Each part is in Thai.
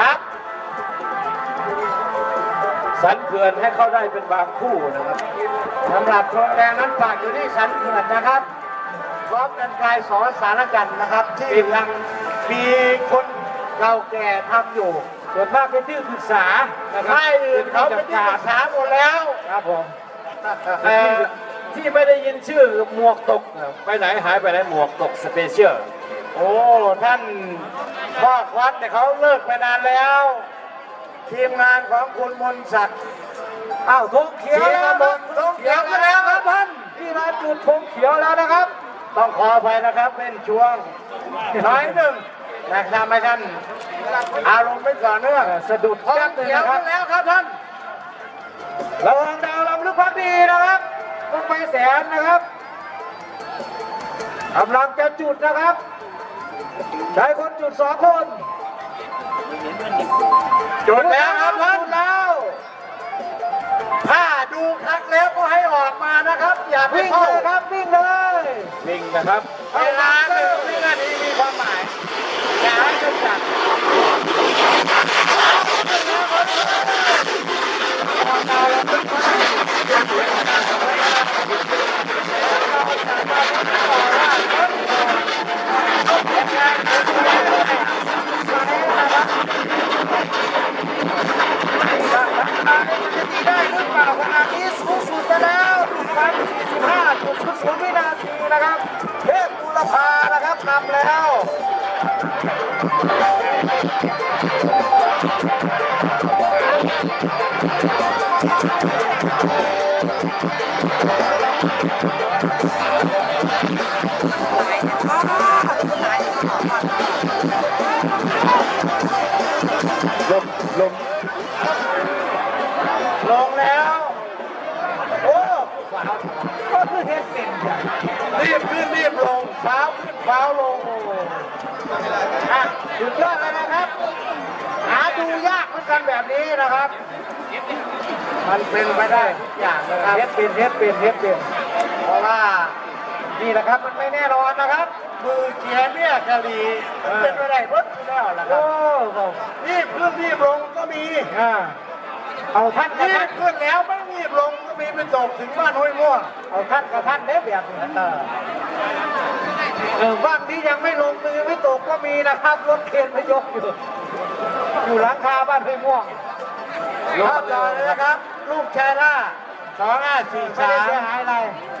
ครับ สันเขื่อนให้เข้าได้เป็นบางคู่นะครับสำหรับโซนแดงนั้นฝากอยู่ที่สันเขื่อนนะครับพร้อมกันกายสอสารกันนะครับ ที่กลังมีคนเก่าแก่ทำอยู่ ส่วนมากเป็นที่ปรึกษาใะครับไม่เขาเป็นที่ปรึกษาหมดแล้วครับผมที่ไม่ได้ยินชื่อหมวกตก ไปไหนหายไปไหนหมวกตกสเปเชียลโอ้ ท่าน พ่อควัดเนี่ยเขาเลิกไปนานแล้ว ทีมงานของคุณมนต์ศักดิ์อ้าวธงเขียวแล้วบนธงเขียวมาแล้วครับท่านที่ร้านจุดธงเขียวแล้วนะครับ ต้องขออภัยนะครับเป็นช่วงน้อยหนึ่งนะครับไม่ท่านอารมณ์ไม่ต่อเนื่องเอ่อสะดุดธงแป๊บนึงเขียวนะครัมาบแล้วครับท่านระวังดาวลำลึกพักดีนะครับต้องไปแสนนะครับกำลังจะจุดนะครับ ใช้คนจุดสองคน จุดแล้วครับท่านจุดแล้ว ถ้าดูคักแล้วก็ให้ออกมานะครับ อย่าไปวิ่งเข้าเลยครับวิ่งเลยวิ่งนะครับเวลาหนึ่งวินาทีมีความหมายอย่าให้จำกัดได้ แล้วพันสี่สิบห้าจุดศูนย์วินาทีนะครับ เทพบุรพานะครับนำแล้วลมลมลงแล้ว โอ้ก็คือเฮ็ดเป็นอย่าง รีบขึ้นรีบลง เท้าขึ้นเท้าลงโอ้โหอะสุดยอดเลยนะครับ หาดูยากเหมือนกันแบบนี้นะครับ มันเป็นไปได้ทุกอย่างนะครับเฮ็ดเป็นเฮ็ดเป็นเฮ็ดเป็นเพราะว่านี่แหละครับมันไม่แน่นอนนะครับ มือเกียร์เนี่ยกะหรีมันเป็นไปได้หมดอยู่แล้วล่ะคโอ้รับโหรีบขึ้นรีบลงก็มีอ่าเอาท่านกับรีท่าบนขึ้นแล้วไม่รีบลงก็มีไปตกถึงบ้านห้วยม่วงเอาท่านกับท่านเด้แบบนี้เออ เออบ้างที่ยังไม่ลงมือไม่ตกก็มีนะครับรถเคนไม่ยกอยู่ อยู่หลังคาบ้านห้วยม่วงรอบต่อเลยนะครับ ลูกชายล่าสองห้าสี่ไม่สาได้มเสียหายอะไร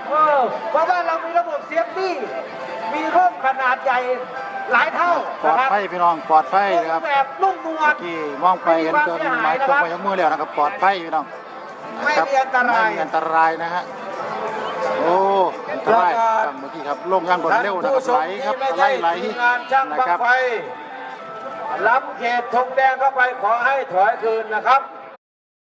เออเพราะว่าเรามีระบบเซฟตี้มีร่มขนาดใหญ่หลายเท่าปลอนะดครับภัยพี่น้องปลอดภัยนะครับ แบบนุ่มนวล ที่มองไปเห็นจนไม้ตกไปยกมือแล้วนะครับปลอดภัยพี่น้องไม่ครับมีอันตราย ไม่มีอันตรายนะฮะโอ้ อันตรายครับเมื่อกี้ครับโลงย่างบนเร็วนะครับไหลครับไหลไหลทีมงานช่างนะบังครับไฟล้ำเขตธงแดงเข้าไปขอให้ถอยคืนนะครับ